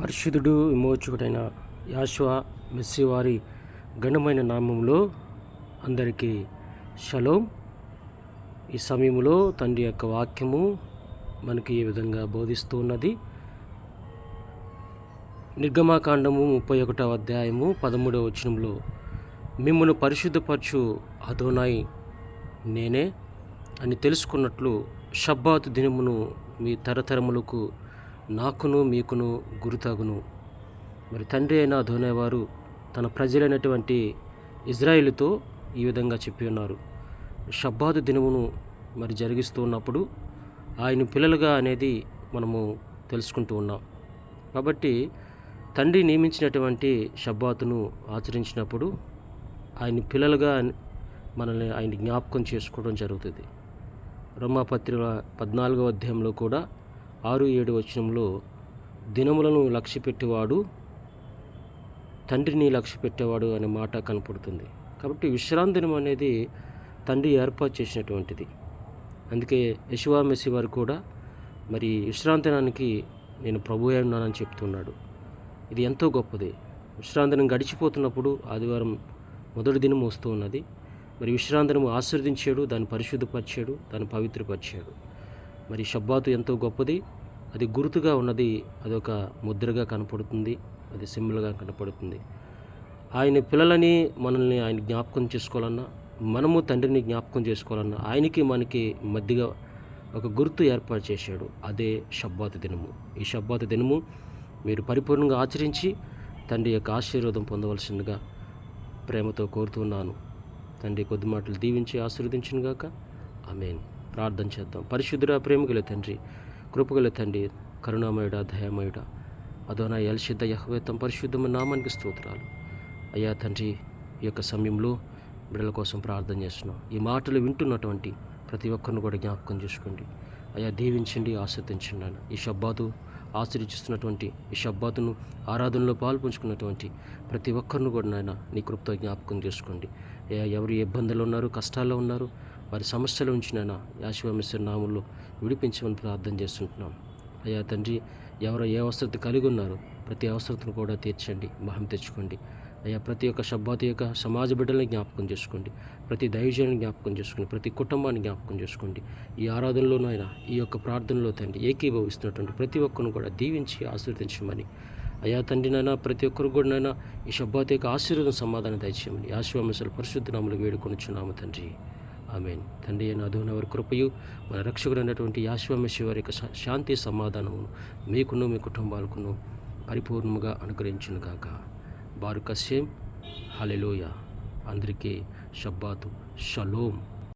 పరిశుద్ధుడు విమోచకుడైన యాశ్వా మెస్సివారి ఘనమైన నామంలో అందరికీ షలోం. ఈ సమయంలో తండ్రి యొక్క వాక్యము మనకి ఈ విధంగా బోధిస్తూ ఉన్నది నిర్గమాకాండము ముప్పై ఒకటవ అధ్యాయము పదమూడవ వచనంలో మిమ్మల్ని పరిశుద్ధపరచు అదోనాయి నేనే అని తెలుసుకున్నట్లు షబ్బాతు దినమును మీ తరతరములకు నాకును మీకును గురుతగును. మరి తండ్రి అయిన ధోనేవారు తన ప్రజలైనటువంటి ఇజ్రాయిల్తో ఈ విధంగా చెప్పి ఉన్నారు. షబ్బాతు దినమును మరి జరిగిస్తూ ఉన్నప్పుడు ఆయన పిల్లలుగా అనేది మనము తెలుసుకుంటూ ఉన్నాం. కాబట్టి తండ్రి నియమించినటువంటి షబ్బాతును ఆచరించినప్పుడు ఆయన పిల్లలుగా మనల్ని ఆయన జ్ఞాపకం చేసుకోవడం జరుగుతుంది. రోమాపత్రిక పద్నాలుగో అధ్యాయంలో కూడా ఆరు ఏడు వచనంలో దినములను లక్ష్య పెట్టేవాడు తండ్రిని లక్ష్య పెట్టేవాడు అనే మాట కనపడుతుంది. కాబట్టి విశ్రాంతి దినం అనేది తండ్రి ఏర్పాటు చేసినటువంటిది. అందుకే యశువా మెస్సి వారు కూడా మరి విశ్రాంతి దినానికి నేను ప్రభు ఉన్నానని చెప్తున్నాడు. ఇది ఎంతో గొప్పది. విశ్రాంతి దినం గడిచిపోతున్నప్పుడు ఆదివారం మొదటి దినం వస్తూ ఉన్నది. మరి విశ్రాంతిని ఆశీర్వదించాడు దాన్ని పరిశుద్ధపరిచాడు దాన్ని పవిత్రపరిచాడు. మరి షబ్బాతు ఎంతో గొప్పది. అది గుర్తుగా ఉన్నది అదొక ముద్రగా కనపడుతుంది అది సింబల్గా కనపడుతుంది. ఆయన పిల్లలని మనల్ని ఆయన జ్ఞాపకం చేసుకోవాలన్నా మనము తండ్రిని జ్ఞాపకం చేసుకోవాలన్నా ఆయనకి మనకి మధ్యగా ఒక గుర్తు ఏర్పాటు చేశాడు. అదే షబ్బాతు దినము. ఈ షబ్బాతు దినము మీరు పరిపూర్ణంగా ఆచరించి తండ్రి యొక్క ఆశీర్వాదం పొందవలసిందిగా ప్రేమతో కోరుతున్నాను. తండ్రి కొద్ది మాటలు దీవించి ఆశీర్వదించిన ఆమెను. ప్రార్థన చేద్దాం. పరిశుద్ధుడ ప్రేమగల తండ్రి కృపగల తండ్రి కరుణామయుడ దయామయుడ అదోనా ఎల్షిద్ద యహవేతం పరిశుద్ధమ నామానికి స్తోత్రాలు. అయ్యా తండ్రి ఈ యొక్క సమయంలో బిడ్డల కోసం ప్రార్థన చేస్తున్నాం. ఈ మాటలు వింటున్నటువంటి ప్రతి ఒక్కరిని కూడా జ్ఞాపకం చేసుకోండి. అయ్యా దీవించండి ఆస్వాదించండి నాయన. ఈ షబ్బాతు ఆశ్రయిస్తున్నటువంటి ఈ షబ్బాతును ఆరాధనలో పాల్పంచుకున్నటువంటి ప్రతి ఒక్కరిని కూడా నాయన నీ కృప్తో జ్ఞాపకం చేసుకోండి. అయ్యా ఎవరు ఇబ్బందులు ఉన్నారు కష్టాల్లో ఉన్నారు వారి సమస్యల నుంచి నాయన యాశివామేశ్వర నామంలో విడిపించమని ప్రార్థన చేస్తుంటున్నాం. అయ్యా తండ్రి ఎవరో ఏ అవసరత కలిగి ఉన్నారో ప్రతి అవసరతను కూడా తీర్చండి మహం తెచ్చుకోండి. అయ్యా ప్రతి ఒక్క షబ్బాతి యొక్క సమాజ బిడ్డలను జ్ఞాపకం చేసుకోండి ప్రతి దైవజనాన్ని జ్ఞాపకం చేసుకోండి ప్రతి కుటుంబాన్ని జ్ఞాపకం చేసుకోండి. ఈ ఆరాధనలోనైనా ఈ యొక్క ప్రార్థనలో తండ్రి ఏకీభవిస్తున్నటువంటి ప్రతి ఒక్కరిని కూడా దీవించి ఆశీర్వదించమని. అయ్యా తండ్రి ప్రతి ఒక్కరు కూడా ఈ షబ్బాతి యొక్క ఆశీర్వాదం సమాధానం దయచేయమని ఆశ్వామసలు పరిశుద్ధ నామలు వేడుకొనిచున్నాము తండ్రి. ఆమెన్. తండ్రి అయిన అధున వారి కృపయు మన రక్షకుడైనటువంటి యాశ్వమశి వారి యొక్క శాంతి సమాధానమును మీకును మీ కుటుంబాలకును పరిపూర్ణముగా అనుగ్రహించును గాక బారు కశ్యం హలెలోయ అందరికీ షబ్బాతు. షలోం.